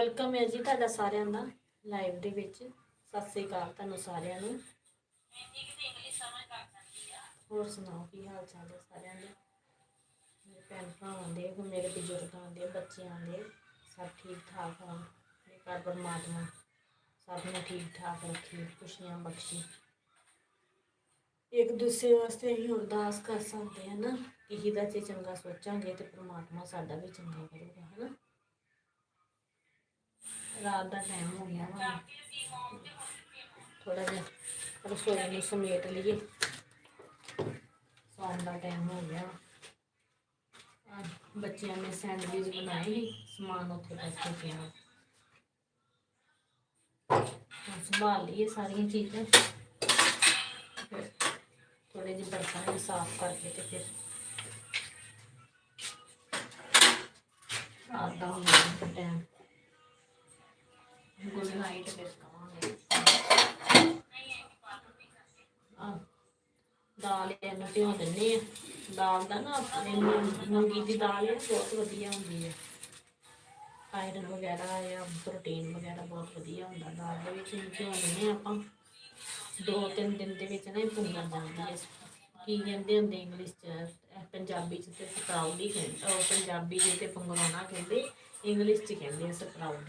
Welcome ਹੈ ਜੀ ਤੁਹਾਡਾ ਸਾਰਿਆਂ ਦਾ ਲਾਈਵ ਦੇ ਵਿੱਚ। ਸਤਿ ਸ੍ਰੀ ਅਕਾਲ ਤੁਹਾਨੂੰ ਸਾਰਿਆਂ ਨੂੰ। ਹੋਰ ਸੁਣਾਓ, ਕੀ ਹਾਲ ਚਾਲ ਹੈ ਸਾਰਿਆਂ ਦੇ? ਮੇਰੇ ਭੈਣ ਆਉਂਦੇ ਦੇ ਮੇਰੇ ਬਜ਼ੁਰਗਾਂ ਦੇ, ਬੱਚਿਆਂ ਦੇ, ਸਭ ਠੀਕ ਠਾਕ ਹੋਣ ਮੇਰੇ ਘਰ ਪਰਮਾਤਮਾ ਸਭ ਨੂੰ ਠੀਕ ਠਾਕ ਰੱਖੇ, ਖੁਸ਼ੀਆਂ ਬਖਸ਼ੇ। ਇੱਕ ਦੂਸਰੇ ਵਾਸਤੇ ਅਸੀਂ ਅਰਦਾਸ ਕਰ ਸਕਦੇ ਹਾਂ ਨਾ ਕਿਸੇ ਦਾ ਜੇ ਚੰਗਾ ਸੋਚਾਂਗੇ ਤੇ ਪ੍ਰਮਾਤਮਾ ਸਾਡਾ ਵੀ ਚੰਗਾ ਕਰੂਗਾ ਹੈ ਨਾ ਰਾਤ ਦਾ ਟਾਈਮ ਹੋ ਗਿਆ ਵਾ। ਥੋੜਾ ਜਿਹਾ ਰਸੋਈ ਨੂੰ ਸਮੇਟ ਲਈਏ। ਸੌਣ ਦਾ ਟਾਈਮ ਹੋ ਗਿਆ ਬੱਚਿਆਂ ਨੇ ਸੈਂਡਵਿਚ ਬਣਾਏ ਸੀ ਸਮਾਨ ਉੱਥੇ ਰੱਖੇ ਪਿਆ ਸੰਭਾਲ ਲਈਏ ਸਾਰੀਆਂ ਚੀਜ਼ਾਂ। ਫਿਰ ਥੋੜੇ ਜਿਹੇ ਬਰਤਨ ਵੀ ਸਾਫ਼ ਕਰਕੇ ਤੇ ਫਿਰ ਰਾਤ ਦਾ ਹੋ ਗਿਆ ਟਾਈਮ ਗੁੱਡ ਨਾਈਟ ਫਿਰ ਕਵਾਂਗੇ। ਆ, ਦਾਲ ਇਹਨੂੰ ਭਿਓ ਦਿੰਦੇ ਆ। ਦਾਲ ਦਾ ਨਾ ਆਪਣੇ ਮੂੰਗੀ ਦੀ ਦਾਲ ਹੈ ਬਹੁਤ ਵਧੀਆ ਹੁੰਦੀ ਹੈ ਆਇਰਨ ਵਗੈਰਾ ਜਾਂ ਪ੍ਰੋਟੀਨ ਵਗੈਰਾ ਬਹੁਤ ਵਧੀਆ ਹੁੰਦਾ। ਦਾਲ ਦੇ ਵਿੱਚ ਭਿਓ ਦਿੰਦੇ ਆਪਾਂ। ਦੋ ਤਿੰਨ ਦਿਨ ਦੇ ਵਿੱਚ ਨਾ ਇਹ ਭੁੰਨ ਜਾਂਦੀ ਹੈ ਕੀ ਕਹਿੰਦੇ ਹੁੰਦੇ ਇੰਗਲਿਸ਼ ਚ? ਪੰਜਾਬੀ ਚ ਤੇ ਸਪਰਾਊਡ ਹੀ ਕਹਿੰਦੇ, ਉਹ ਪੰਜਾਬੀ ਚ ਤੇ ਪੰਗਲਾਉਣਾ ਕਹਿੰਦੇ, ਇੰਗਲਿਸ਼ ਚ ਕਹਿੰਦੇ ਆ ਸਪਰਾਊਡ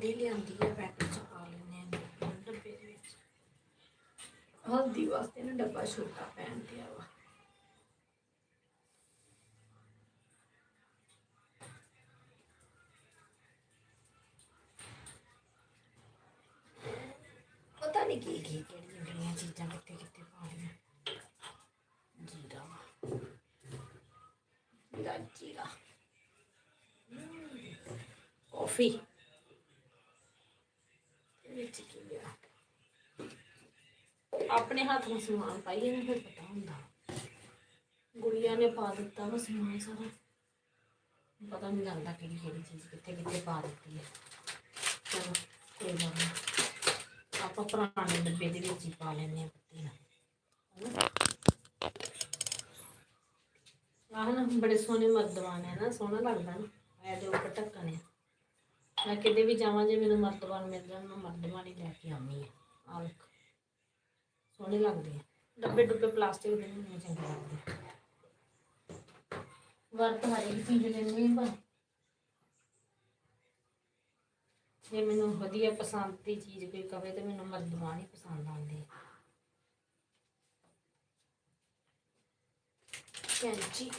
ਹਲਦੀ ਲਿਆਂਦੀ ਹੈ ਪੈਕਟ ਚ ਪਾ ਲੈਣੇ ਆ ਡੱਬੇ ਦੇ ਵਿੱਚ ਹਲਦੀ ਵਾਸਤੇ ਨਾ ਡੱਬਾ ਛੋਟਾ ਪੈਣ ਤੇ ਵਾ ਪਤਾ ਨਹੀਂ ਕੀ ਕੀ ਕਿਹੜੀਆਂ ਕਿਹੜੀਆਂ ਚੀਜ਼ਾਂ ਕਿੱਥੇ ਕਿੱਥੇ ਪਾਉਣੀਆਂ ਜੀਰਾ ਜੀਰਾ ਜੀਰਾ ਕਾਫੀ ਵਿੱਚ ਕੀ ਗਿਆ ਆਪਣੇ ਹੱਥ ਨੂੰ ਸਮਾਨ ਪਾਈਏ ਨਾ ਫਿਰ ਪਤਾ ਹੁੰਦਾ। ਗੁੜੀਆ ਨੇ ਪਾ ਦਿੱਤਾ ਵਾ ਸਮਾਨ ਸਾਰਾ। ਪਤਾ ਨਹੀਂ ਲੱਗਦਾ ਕਿਹੜੀ ਕਿਹੜੀ ਚੀਜ਼ ਕਿੱਥੇ ਕਿੱਥੇ ਪਾ ਦਿੱਤੀ ਹੈ ਚਲੋ, ਕੋਈ ਗੱਲ ਨਹੀਂ ਆਪਾਂ ਪੁਰਾਣੇ ਡੱਬੇ ਦੇ ਵਿੱਚ ਹੀ ਪਾ ਲੈਂਦੇ ਆ ਪੱਤੀ ਆਹ ਨਾ, ਬੜੇ ਸੋਹਣੇ ਮਰਦਵਾਨ ਹੈ ਨਾ, ਸੋਹਣਾ ਲੱਗਦਾ ਨਾ। ਇਹ ਦੇ ਉੱਪਰ ਢੱਕਣ ਹੈ ਮੈਂ ਕਿਤੇ ਵੀ ਜਾਵਾਂ ਜੇ ਮੈਨੂੰ ਮਰਦਵਾਨ ਮਿਲ ਜਾਣ, ਮੈਂ ਮਰਦਵਾਨ ਹੀ ਲੈ ਕੇ ਆਉਂਦੀ ਹਾਂ ਆਹ ਵੇਖ। ਸੋਹਣੇ ਲੱਗਦੇ ਆ। ਡੱਬੇ ਡੁੱਬੇ ਪਲਾਸਟਿਕ ਦੇ ਨਹੀਂ ਚੰਗੇ ਲੱਗਦੇ ਵਰਤ ਹਰੇਕ ਚੀਜ਼ ਲੈਂਦੀ ਹਾਂ ਪਰ ਜੇ ਮੈਨੂੰ ਵਧੀਆ ਪਸੰਦ ਦੀ ਚੀਜ਼ ਕੋਈ ਕਵੇ ਤੇ ਮੈਨੂੰ ਮਰਦਵਾਨ ਪਸੰਦ ਆਉਂਦੀ ਕੈਂਚੀ।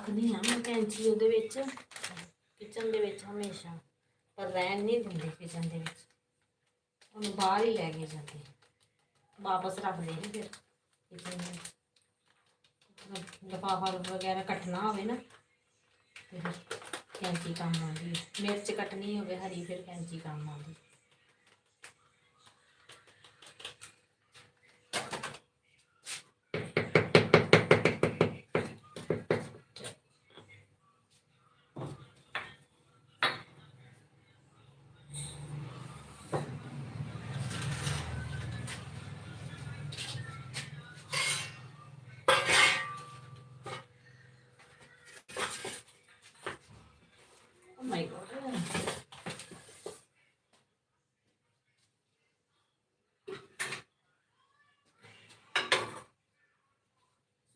ਰੱਖਦੀ ਹਾਂ ਮੈਂ ਕੈਂਚੀ ਉਹਦੇ ਵਿੱਚ ਕਿਚਨ ਦੇ ਵਿੱਚ ਹਮੇਸ਼ਾ। ਪਰ ਰਹਿਣ ਨਹੀਂ ਦਿੰਦੇ ਕਿਚਨ ਦੇ ਵਿੱਚ। ਉਹਨੂੰ ਬਾਹਰ ਹੀ ਲੈ ਕੇ ਜਾਂਦੇ ਵਾਪਸ ਰੱਖਦੇ ਨੇ ਫਿਰ ਕਿਚਨ ਦੇ ਲਫਾਫਾ ਵਗੈਰਾ ਕੱਟਣਾ ਹੋਵੇ ਨਾ ਫਿਰ ਕੈਂਚੀ ਕੰਮ ਆਉਂਦੀ ਮਿਰਚ ਕੱਟਣੀ ਹੋਵੇ, ਹਰੀ ਫਿਰ ਕੈਂਚੀ ਕੰਮ ਆਉਂਦੀ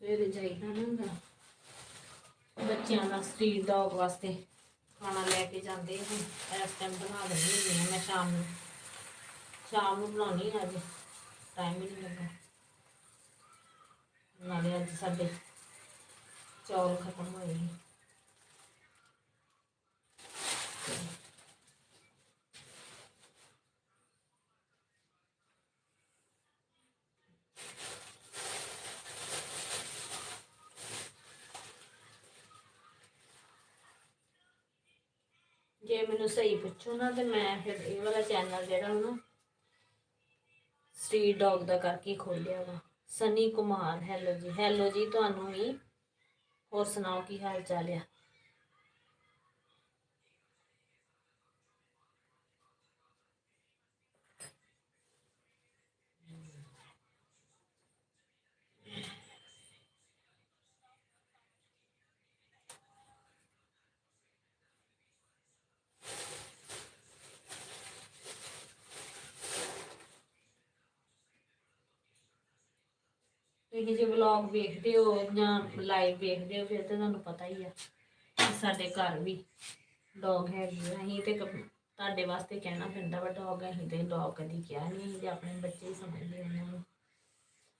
ਸਵੇਰੇ ਜਾਈਦਾ ਨਾ ਬੱਚਿਆਂ ਦਾ ਸਟਰੀਟ ਡੌਗ ਵਾਸਤੇ ਖਾਣਾ ਲੈ ਕੇ ਜਾਂਦੇ ਹਾਂ ਇਸ ਟਾਈਮ ਬਣਾ ਦਿੰਦੀ ਹੁੰਦੀ ਹਾਂ ਮੈਂ ਸ਼ਾਮ ਨੂੰ। ਸ਼ਾਮ ਨੂੰ ਬਣਾਉਣੀ ਅੱਜ। ਟਾਈਮ ਹੀ ਨਹੀਂ ਲੱਗਾ। ਨਾਲੇ ਅੱਜ ਸਾਡੇ ਚੌਲ ਖਤਮ ਹੋਏ ਸੀ ਜੇ ਮੈਨੂੰ ਸਹੀ ਪੁੱਛੋ ਨਾ ਤੇ ਮੈਂ ਫਿਰ ਇਹ ਵਾਲਾ ਚੈਨਲ ਜਿਹੜਾ ਨਾ ਸਟਰੀਟ ਡੌਗ ਦਾ ਕਰਕੇ ਖੋਲਿਆ ਵਾ। ਸਨੀ ਕੁਮਾਰ ਹੈਲੋ ਜੀ। ਹੈਲੋ ਜੀ, ਤੁਹਾਨੂੰ ਵੀ ਹੋਰ ਸੁਣਾਓ ਕੀ ਹਾਲ ਚਾਲ ਆ? ਤੁਸੀਂ ਜੇ ਵਲੌਗ ਵੇਖਦੇ ਹੋ ਜਾਂ ਲਾਈਵ ਵੇਖਦੇ ਹੋ, ਫਿਰ ਤਾਂ ਤੁਹਾਨੂੰ ਪਤਾ ਹੀ ਆ ਸਾਡੇ ਘਰ ਵੀ ਡੌਗ ਹੈਗੀ ਆ। ਅਸੀਂ ਤੇ ਤੁਹਾਡੇ ਵਾਸਤੇ ਕਹਿਣਾ ਪੈਂਦਾ ਵਾ ਡੌਗ ਅਸੀਂ ਤੇ ਡੌਗ ਕਦੀ ਕਿਹਾ ਨਹੀਂ ਅਸੀਂ ਤੇ ਆਪਣੇ ਬੱਚੇ ਹੀ ਸਮਝਦੇ ਉਹਨਾਂ ਨੂੰ।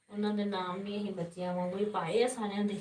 ਉਹਨਾਂ ਦੇ ਨਾਮ ਵੀ ਅਸੀਂ ਬੱਚਿਆਂ ਵਾਂਗੂ ਹੀ ਪਾਏ ਆ ਸਾਰਿਆਂ ਦੇ।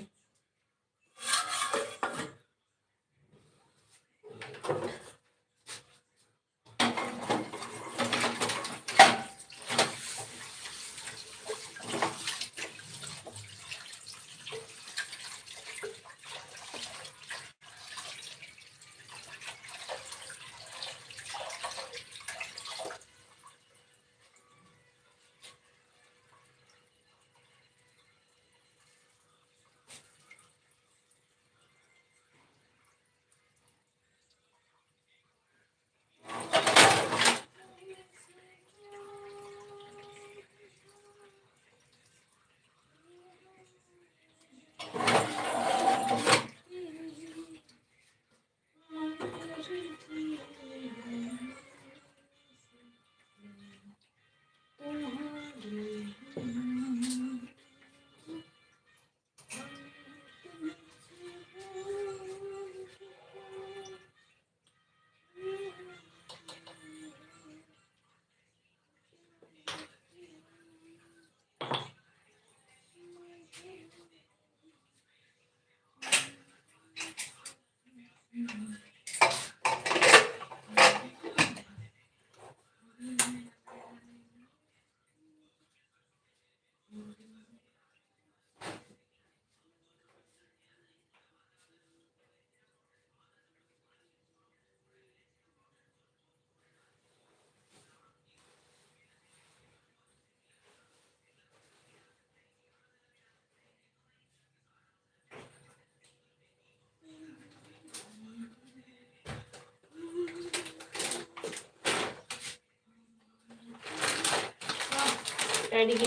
ਰੈਡੀ ਕੀ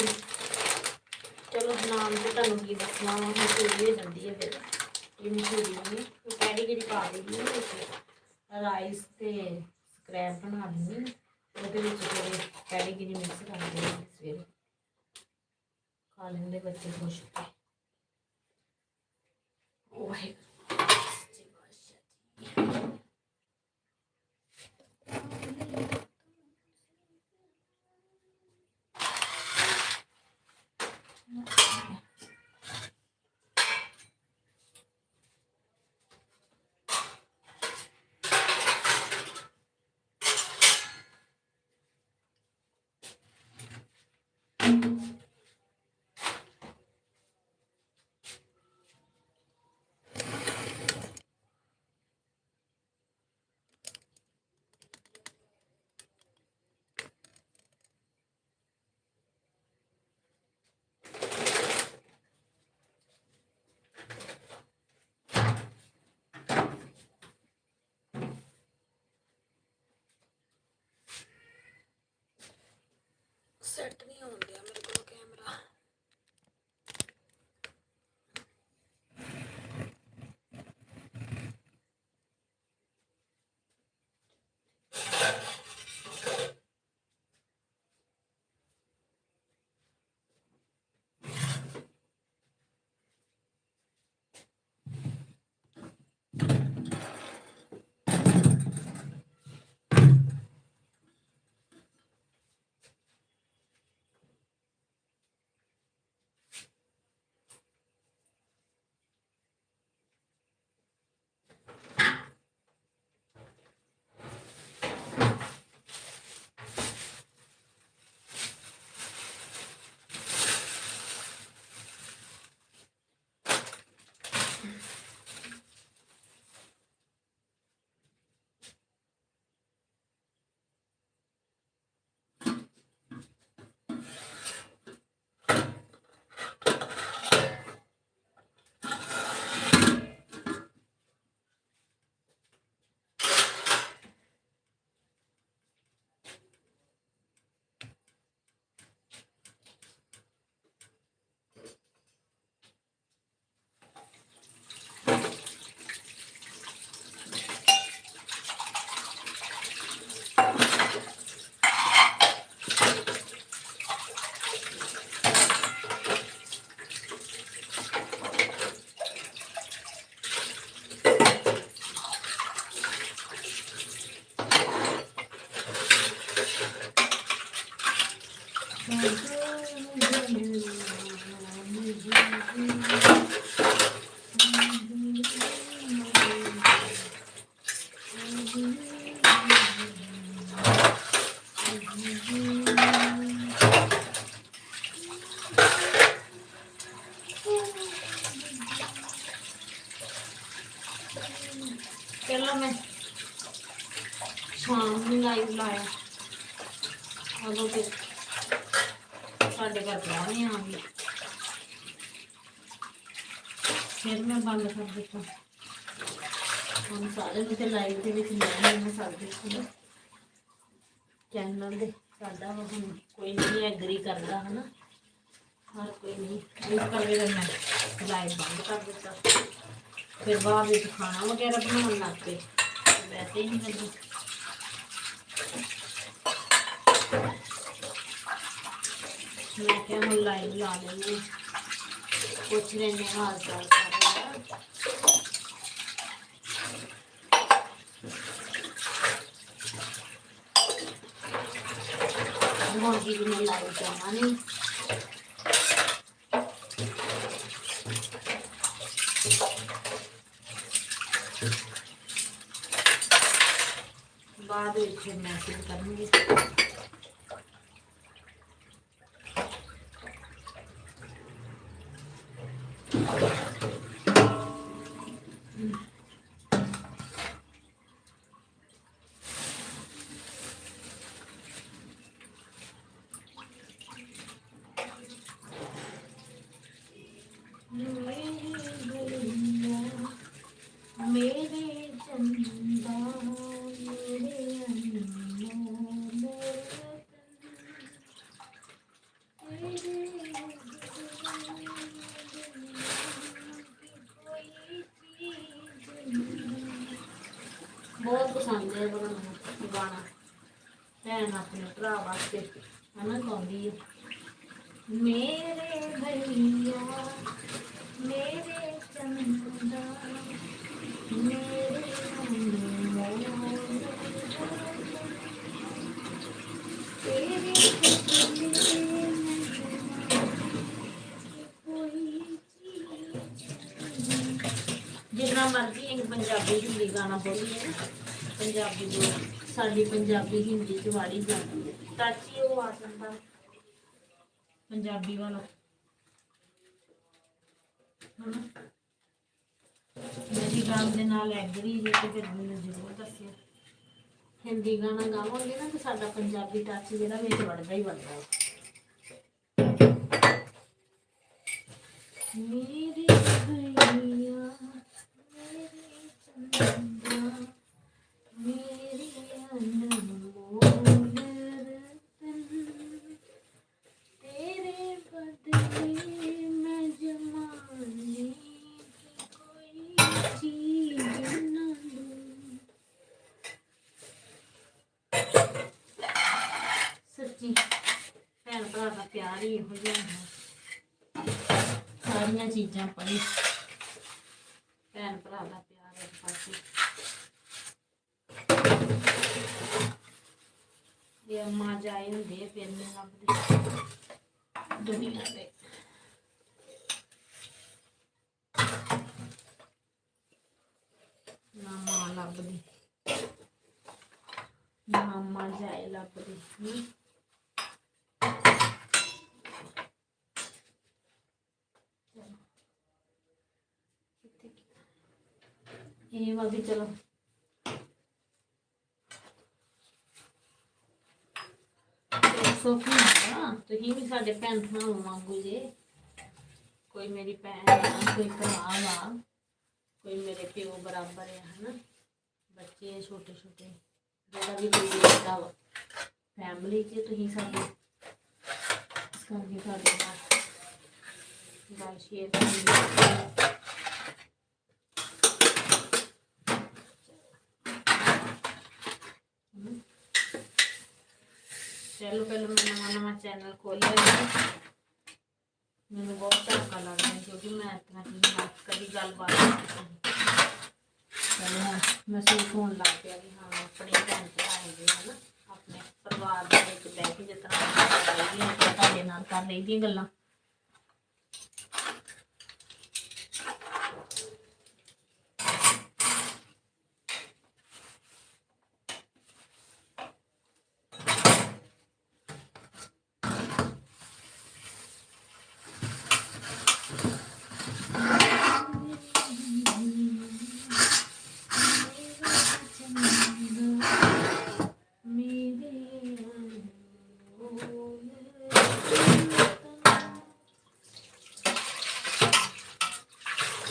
ਚਲੋ ਨਾਮ ਤੇ ਤੁਹਾਨੂੰ ਕੀ ਦੱਸਣਾ ਵਾ ਮਸ਼ਹੂਰੀ ਹੋ ਜਾਂਦੀ ਹੈ ਫਿਰ। ਇਹ ਮਸ਼ਹੂਰੀ ਨਹੀਂ ਪੈਡੀ ਜਿਹੜੀ ਪਾ ਦੇਣੀ ਹੈ ਰਾਈਸ ਤੇ ਸਕ੍ਰੈਪ ਬਣਾ ਦੇਣੀ ਉਹਦੇ ਵਿੱਚ ਫਿਰ ਪੈਡੀ ਮਿਕਸ ਕਰ ਦੇਣੀ ਸਵੇਰੇ। ਖਾ ਲੈਂਦੇ ਬੱਚੇ ਖੁਸ਼ ਹੋ ਕੇ। ਵਾਹਿਗੁਰੂ। একটা নিয়ম Thank you. ਹੁਣ ਕੋਈ ਨਹੀਂ ਐਗਰੀ ਕਰਦਾ ਹਨਾ। ਹਰ ਕੋਈ ਨਹੀਂ। ਇਸ ਕਰਕੇ ਫਿਰ ਮੈਂ ਲਾਈਵ ਬੰਦ ਕਰ ਦਿੱਤਾ। ਫਿਰ ਬਾਅਦ ਵਿੱਚ ਖਾਣਾ ਵਗੈਰਾ ਬਣਾਉਣ ਲੱਗ ਪਏ। ਵੈਸੇ ਹੀ ਨਹੀਂ ਮੈਂ ਕਿਹਾ ਹੁਣ ਲਾਈਵ ਲਾ ਲੈਂਦੇ ਪੁੱਛ ਲੈਂਦੇ ਹਾਲ ਚਾਲ ਸਾਰਿਆਂ ਦਾ ਹੁਣ ਮੈਂ ਲਾਈਵ ਕਰਨਾ ਨਹੀਂ ਬਾਅਦ ਵਿੱਚ ਮੈਸੇਜ ਕਰਨਗੇ ਮੇਰੇ Mm-hmm. ਪੰਜਾਬੀ ਹਿੰਦੀ ਗਾਣਾ ਬੋਲੀਏ ਨਾ ਪੰਜਾਬੀ ਬੋਲ ਸਾਡੀ ਪੰਜਾਬੀ ਹਿੰਦੀ ਚ ਵਾਲੀ ਜਾਂਦੀ ਹੈ। ਤਾਚੀ ਉਹ ਆ ਜਾਂਦਾ। ਪੰਜਾਬੀ ਵਾਲਾ। ਹਨਾ? ਮੇਰੀ ਗੱਲ ਦੇ ਨਾਲ ਐਗਰੀ ਜੇ ਤੇ ਫਿਰ ਮੈਨੂੰ ਜ਼ਰੂਰ ਦੱਸਿਓ। ਹਿੰਦੀ ਗਾਣਾ ਗਾਵਾਂਗੇ ਨਾ ਤੇ ਸਾਡਾ ਪੰਜਾਬੀ ਟੱਚ ਜਿਹੜਾ ਵਿੱਚ ਵੜਦਾ ਹੀ ਵੜਦਾ ਹੈ। ਮੇਰੇ ਭਈਆ ਮੇਰੇ ਚੰਦਾ ਮੇਰੇ ਅਨਮੋਲ ਰਤਨ ਤੇਰੇ ਬਦਲੇ ਮੈਂ ਜਮਾਨੇ ਕੀ ਕੋਈ ਚੀਜ਼ ਨਾ ਲੂੰ ਸੱਚੀ ਭੈਣ ਭਰਾ ਦਾ ਪਿਆਰ ਹੀ ਇਹੋ ਜਿਹਾ ਹੁੰਦਾ ਸਾਰੀਆਂ ਚੀਜ਼ਾਂ ਪਈ। ਭੈਣ ਭਰਾ ਦਾ ਪਿਆਰ ਇਹ ਅੰਮਾ ਜਾਏ ਹੁੰਦੇ ਫਿਰ ਨਹੀਂ ਲੱਭਦੇ ਦੁਨੀਆ ਤੇ। ਨਾ ਮਾਂ ਲੱਭਦੀ, ਨਾ ਅੰਮਾ ਜਾਏ ਲੱਭਦੀ ਹਮ। ਚਲੋ। ਕਿੱਥੇ ਇਹ ਵਾ ਵੀ ਚਲੋ। ਸੋਖੀ ਨਾ, ਤੁਸੀਂ ਵੀ ਸਾਡੇ ਭੈਣ ਭਰਾਵਾਂ ਵਾਂਗੂ ਜੇ। ਕੋਈ ਮੇਰੀ ਭੈਣ ਆ, ਕੋਈ ਭਰਾ ਵਾ, ਕੋਈ ਮੇਰੇ ਪਿਓ ਬਰਾਬਰ ਆ, ਹਨਾ। ਬੱਚੇ ਛੋਟੇ ਛੋਟੇ, ਜਿਹੜਾ ਵੀ ਕੋਈ ਦੇਖਦਾ ਵਾ। ਫੈਮਿਲੀ 'ਚ ਤੁਸੀਂ ਸਾਡੇ, ਇਸ ਕਰਕੇ ਤੁਹਾਡੇ ਨਾਲ ਗੱਲ ਸ਼ੇਅਰ ਕਰਨੀ। ਚਲੋ ਪਹਿਲਾਂ ਮੈਂ ਨਵਾਂ ਨਵਾਂ ਚੈਨਲ ਖੋਲਿਆ ਹੈ ਮੈਨੂੰ ਬਹੁਤ ਧੱਕਾ ਲੱਗਦਾ ਕਿਉਂਕਿ ਮੈਂ ਇਤਨਾ ਕਿ ਕਦੀ ਗੱਲਬਾਤ ਨਹੀਂ ਕੀਤੀ ਮਹਿਸੂਸ ਹੋਣ ਲੱਗ ਪਿਆ ਕਿ ਹਾਂ ਆਪਣੇ ਭੈਣ ਭਰਾ ਹੈਗੇ ਹਨ ਆਪਣੇ ਪਰਿਵਾਰ ਦੇ ਵਿੱਚ ਬਹਿ ਕੇ ਜਿਸ ਕਰ ਰਹੀ ਤੁਹਾਡੇ ਨਾਲ ਕਰ ਰਹੀ ਗੱਲਾਂ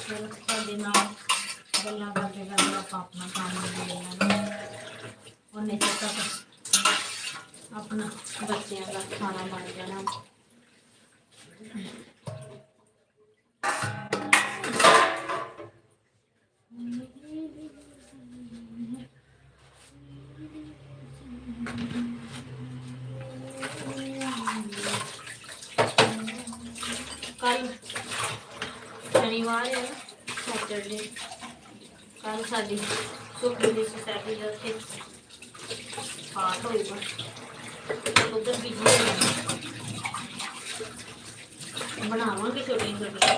ਚਲੋ ਤੁਹਾਡੇ ਨਾਲ ਗੱਲਾਂ ਕਰਦੇ ਕਰਦੇ ਆਪਾਂ ਆਪਣਾ ਕੰਮ ਦੇ ਲੈਣਾ ਉਹਨੇ ਚਿਰ ਤੱਕ ਆਪਣਾ ਬੱਚਿਆਂ ਦਾ ਖਾਣਾ ਬਣ ਜਾਣਾ ਕੱਲ ਸ਼ਨੀਵਾਰ ਹੈ ਸੈਟਰਡੇ ਕੱਲ ਸਾਡੀ ਸੁਖੀ ਦੀ ਸੋਸਾਇਟੀ ਦਾ ਉੱਥੇ ਪਾਠ ਹੋਏਗਾ ਉਧਰ ਵੀ ਬਣਾਵਾਂਗੇ ਛੋਟੇ ਛੋਟੇ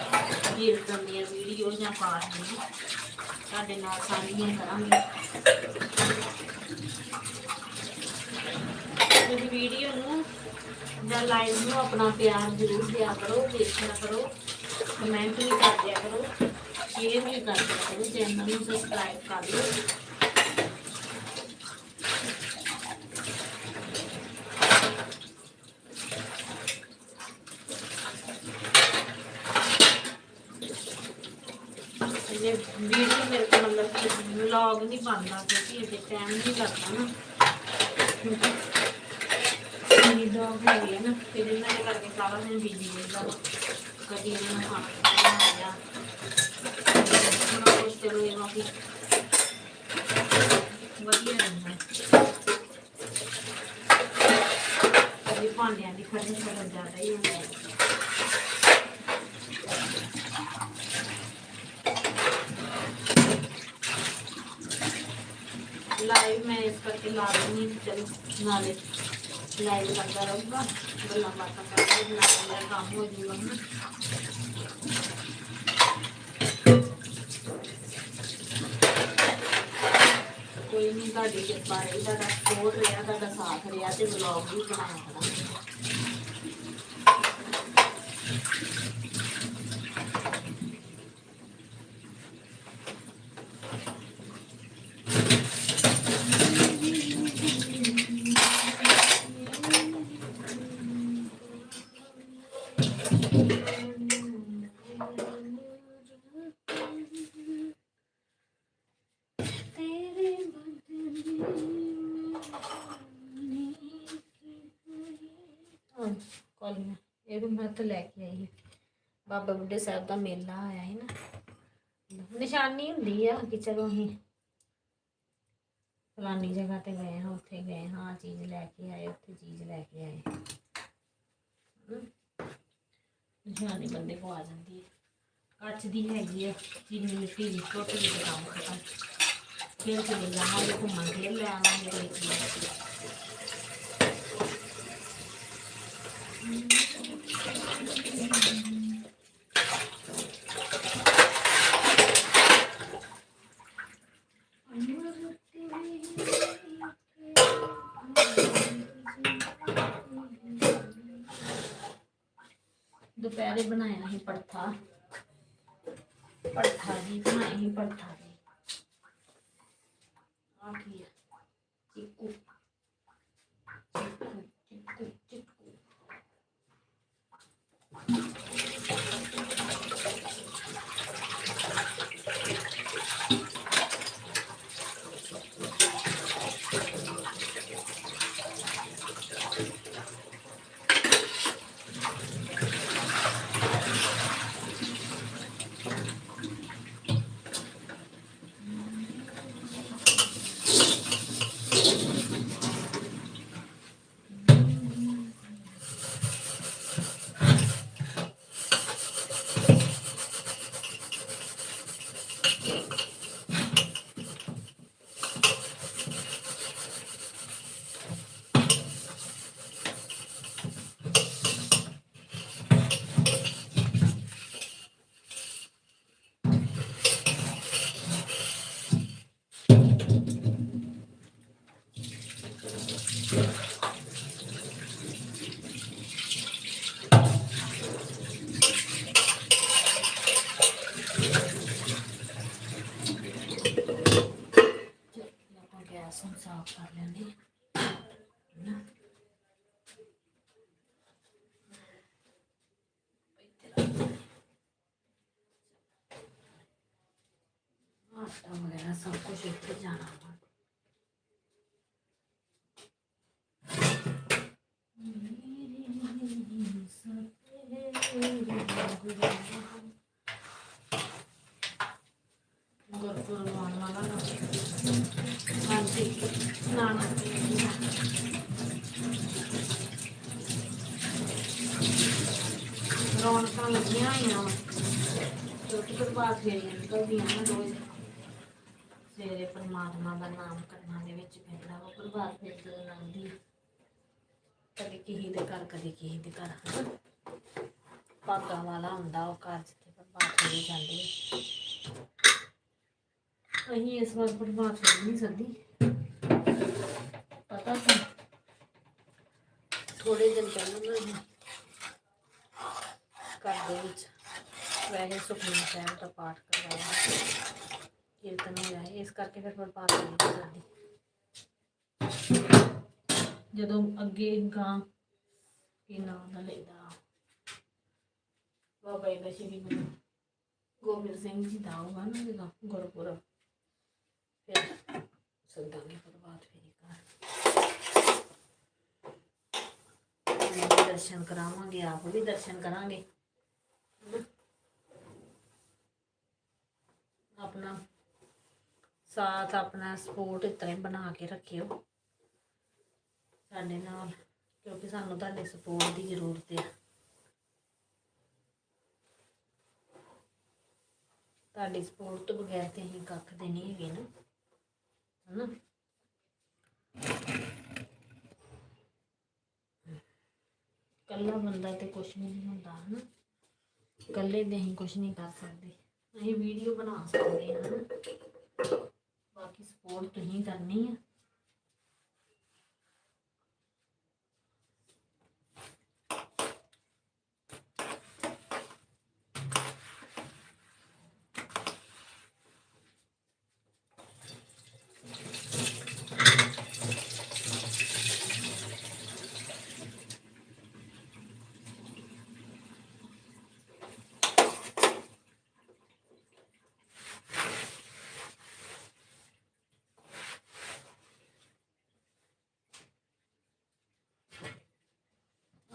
ਕੀਰਤਨ ਦੀਆਂ ਵੀਡੀਓ ਜਾਂ ਪਾਠ ਦੀਆਂ। ਤੁਹਾਡੇ ਨਾਲ ਸਾਂਝੀਆਂ ਕਰਾਂਗੇ। ਇਸ ਵੀਡੀਓ ਨੂੰ ਜਾਂ ਲਾਈਵ ਨੂੰ ਆਪਣਾ ਪਿਆਰ ਜ਼ਰੂਰ ਦਿਆ ਕਰੋ, ਦੇਖਿਆ ਕਰੋ, ਕਮੈਂਟ ਵੀ ਕਰ ਦਿਆ ਕਰੋ। ਸ਼ੇਅਰ ਵੀ ਕਰ ਦਿਆ ਕਰੋ ਚੈਨਲ ਨੂੰ ਸਬਸਕ੍ਰਾਈਬ ਕਰ ਲਓ ਇਹ ਵੀਡੀਓ ਮੇਰੇ ਕੋਲ ਮਤਲਬ ਵਲੌਗ ਨਹੀਂ ਬਣਦਾ ਕਿਉਂਕਿ ਇਹ ਟਾਈਮ ਨਹੀਂ ਲੱਗਦਾ ਨਾ ਹੈਗੀ ਹੈ ਨਾ, ਫਿਰ ਇਹਨਾਂ ਦੇ ਕਰਕੇ ਸਾਰਾ ਦਿਨ ਬਿਜ਼ੀ ਰਹਿੰਦਾ ਕਦੀ ਇਹਨਾਂ ਨੂੰ ਖਾਣਾ ਬਣਾ ਲਿਆ ਹੁਣ ਚਲੋ ਇਹ ਵਾਪੀ ਵਧੀਆ ਰਹਿੰਦਾ। ਕਦੀ ਭਾਂਡਿਆਂ ਦੀ ਖੜੀ ਖੜਨ ਜ਼ਿਆਦਾ ਹੀ ਹੁੰਦਾ। ਹੈ ਲਾਈਵ ਮੈਂ ਇਸ ਕਰਕੇ ਲਾ ਦਿੰਦੀ ਹਾਂ, ਚਲੋ, ਨਾਲੇ। ਲਾਈਵ ਕਰਦਾ ਰਹੂਗਾ ਗੱਲਾਂ ਬਾਤਾਂ ਕਰਦੇ ਨਾਲ ਕੰਮ ਹੋ ਜੂਗਾ ਕੋਈ ਨਹੀਂ ਤੁਹਾਡੀ ਕਿਰਪਾ ਰਹੀ, ਤੁਹਾਡਾ ਸਪੋਰਟ ਰਿਹਾ, ਤੁਹਾਡਾ ਸਾਥ ਰਿਹਾ ਤੇ ਵਲੌਗ ਵੀ ਬਣਾਇਆ ਕਰਾਂਗੇ ਤੇਰੇ ਬਦਲੇ ਕੋਲੀਆਂ ਇਹ ਵੀ ਮੈਂ ਤਾਂ ਲੈ ਕੇ ਆਈ ਹਾਂ। ਬਾਬਾ ਬੁੱਢੇ ਸਾਹਿਬ ਦਾ ਮੇਲਾ ਆਇਆ ਹੈ ਨਾ। ਨਿਸ਼ਾਨੀ ਹੁੰਦੀ ਆ ਕਿ ਚਲੋ ਅਸੀਂ ਫਲਾਨੀ ਜਗ੍ਹਾ ਤੇ ਗਏ ਹਾਂ, ਉੱਥੇ ਗਏ ਹਾਂ, ਆਹ ਚੀਜ਼ ਲੈ ਕੇ ਆਏ, ਉੱਥੇ ਚੀਜ਼ ਲੈ ਕੇ ਆਏ। ਹਮ। ਨਿਸ਼ਾਨੀ ਬੰਦੇ ਕੋ ਆ ਜਾਂਦੀ ਹੈ ਕੱਚ ਦੀ ਹੈਗੀ ਆ, ਚੀਨੀ ਮਿੱਟੀ ਦੀ ਟੁੱਟ ਗਈ ਤੇ ਕੰਮ ਖਤਮ। ਫਿਰ ਚਲੇ ਜਾਵਾਂਗੇ, ਘੁੰਮਣ, ਫਿਰ ਲੈ ਆਵਾਂਗੇ ਦੁਪਹਿਰੇ ਬਣਾਇਆ ਸੀ ਪੜਥਾ ਪਰਠਾ ਜੀ ਬਣਾਈ ਸੀ ਪਰਠਾ ਜੀ ਆ ਕੀ ਹੈ ਚਿੱਕੂ ਚਿੱਕੂ ਚਿੱਕੂ ਚਿੱਕੂ ਚਲੋ ਆਪਾਂ ਗੈਸ ਨੂੰ ਸਾਫ਼ ਕਰ ਲੈਂਦੇ ਹਾਂ। ਨਾ। ਇੱਥੇ ਰੱਖ ਦਿੰਦੇ ਹਾਂ। ਆਟਾ ਵਗੈਰਾ ਸਭ ਕੁਝ ਇੱਥੇ ਜਾਣਾ ਵਾ ਗੁਰਪੁਰਬ ਆਉਣ ਵਾਲਾ ਨਾ ਹਾਂਜੀ ਨਾ ਨਾ ਰੌਣਕਾਂ ਲੱਗੀਆਂ ਹੋਈਆਂ ਵਾ ਕਿਉਂਕਿ ਪ੍ਰਭਾਤ ਫੇਰੀਆਂ ਨਿਕਲਦੀਆਂ ਨਾ ਰੋਜ਼ ਸਵੇਰੇ ਪਰਮਾਤਮਾ ਦਾ ਨਾਮ ਕਰਨਾ ਦੇ ਵਿੱਚ ਪੈਂਦਾ ਵਾ ਪ੍ਰਭਾਤ ਫੇਰੀ ਜਦੋਂ ਲੰਘਦੀ ਆ। ਕਦੇ ਕਿਸੇ ਦੇ ਘਰ, ਕਦੇ ਕਿਸੇ ਦੇ ਘਰ, ਹਨਾ? ਭਾਗਾਂ ਵਾਲਾ ਹੁੰਦਾ, ਉਹ ਘਰ ਜਿੱਥੇ ਪ੍ਰਭਾਤ ਫੇਰੀ ਜਾਂਦੀ ਅਸੀਂ ਇਸ ਵਾਰ ਪ੍ਰਭਾਤ ਫੇਰੀ ਨਹੀਂ ਸੱਦੀ। ਪਤਾ ਸੀ ਥੋੜੇ ਦਿਨ ਪਹਿਲਾਂ ਨਾ ਘਰ ਦੇ ਵਿੱਚ ਵੈਸੇ ਸੁਖਮਨੀ ਸਾਹਿਬ ਦਾ ਪਾਠ ਕਰਵਾਇਆ ਕੀਰਤਨ ਹੋਇਆ ਇਸ ਕਰਕੇ ਫਿਰ ਪ੍ਰਭਾਤ ਨਹੀਂ ਸੱਦੀ। ਜਦੋਂ ਅੱਗੇ ਗਾਂ ਕੀ ਨਾਮ ਦਾ ਲੈਦਾ। ਬਾਬਾ ਜੀ ਸ਼੍ਰੀ ਗੁਰੂ ਗੋਬਿੰਦ ਸਿੰਘ ਜੀ ਦਾ ਹੋਗਾ ਨਾ ਜਦੋਂ ਗੁਰਪੁਰਬ, ਫਿਰ ਸੱਦਾਂਗੇ ਪ੍ਰਭਾਤ ਫੇਰੀ ਘਰ। ਦਰਸ਼ਨ ਕਰਾਵਾਂਗੇ, ਆਪ ਵੀ ਦਰਸ਼ਨ ਕਰਾਂਗੇ। ਆਪਣਾ ਸਾਥ, ਆਪਣਾ ਸਪੋਰਟ ਇਸ ਤਰ੍ਹਾਂ ਹੀ ਬਣਾ ਕੇ ਰੱਖਿਓ। ਸਾਡੇ ਨਾਲ, ਕਿਉਂਕਿ ਸਾਨੂੰ ਤੁਹਾਡੇ ਸਪੋਰਟ ਦੀ ਜ਼ਰੂਰਤ ਹੈ ਤੁਹਾਡੀ ਸਪੋਰਟ ਤੋਂ ਬਗੈਰ ਤੇ ਅਸੀਂ ਕੱਖ ਦੇ ਨਹੀਂ ਹੈਗੇ ਨਾ, ਹਨਾ? ਕੱਲਾ ਬੰਦਾ ਤੇ ਕੁਝ ਨਹੀਂ ਹੁੰਦਾ, ਹਨਾ? ਇਕੱਲੇ ਦੇ ਅਸੀਂ ਕੁਝ ਨਹੀਂ ਕਰ ਸਕਦੇ। ਅਸੀਂ ਵੀਡੀਓ ਬਣਾ ਸਕਦੇ ਹਾਂ ਬਾਕੀ ਸਪੋਰਟ ਤੁਸੀਂ ਕਰਨੀ ਆ।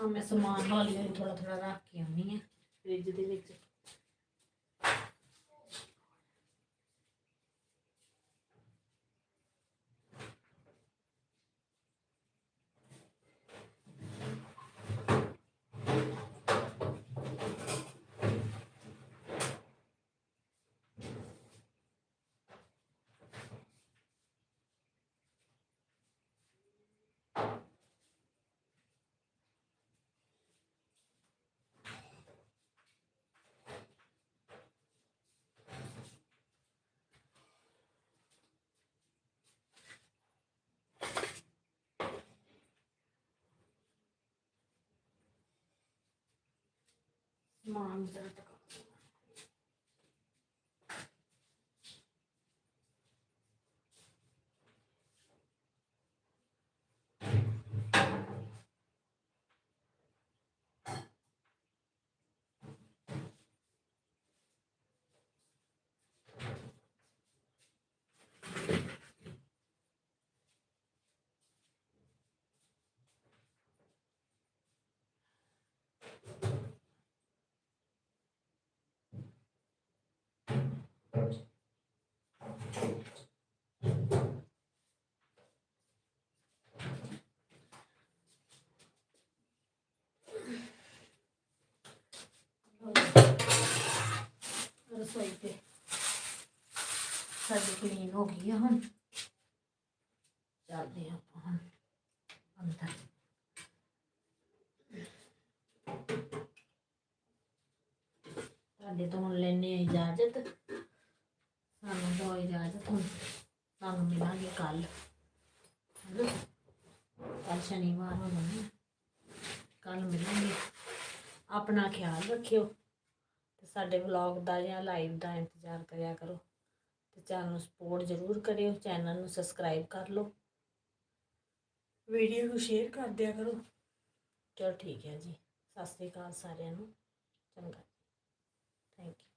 ਆ ਮੈਂ ਸਮਾਨ ਹੌਲੀ ਥੋੜਾ ਥੋੜਾ ਰੱਖ ਕੇ ਆਉਣੀ ਆ ਫ੍ਰਿਜ ਦੇ ਵਿੱਚ। Mom's at the ਸਾਡੀ ਕਲੀਨ ਹੋ ਗਈ ਆ ਹੁਣ। ਚੱਲਦੇ ਆਪਾਂ ਹੁਣ ਅੰਦਰ। ਤੁਹਾਡੇ ਤੋਂ ਹੁਣ ਲੈਣੇ ਇਜਾਜ਼ਤ। ਸਾਨੂੰ ਦੋ ਇਜਾਜ਼ਤ ਹੁਣ। ਤੁਹਾਨੂੰ ਮਿਲਾਂਗੇ ਕੱਲ ਹਨਾ? ਕੱਲ ਸ਼ਨੀਵਾਰ ਹੋ ਜਾਣਾ ਕੱਲ ਮਿਲਾਂਗੇ। ਆਪਣਾ ਖਿਆਲ ਰੱਖਿਓ। ਤੇ ਸਾਡੇ ਵਲੌਗ ਦਾ ਜਾਂ ਲਾਈਵ ਦਾ ਇੰਤਜ਼ਾਰ ਕਰਿਆ ਕਰੋ ਤੇ ਚੈਨਲ ਨੂੰ ਸਪੋਰਟ ਜ਼ਰੂਰ ਕਰਿਓ ਚੈਨਲ ਨੂੰ ਸਬਸਕ੍ਰਾਈਬ ਕਰ ਲਓ। ਵੀਡੀਓ ਨੂੰ ਸ਼ੇਅਰ ਕਰ ਦਿਆ ਕਰੋ। ਚਲੋ ਠੀਕ ਹੈ ਜੀ, ਸਤਿ ਸ੍ਰੀ ਅਕਾਲ ਸਾਰਿਆਂ ਨੂੰ, ਚੰਗਾ ਥੈਂਕ ਯੂ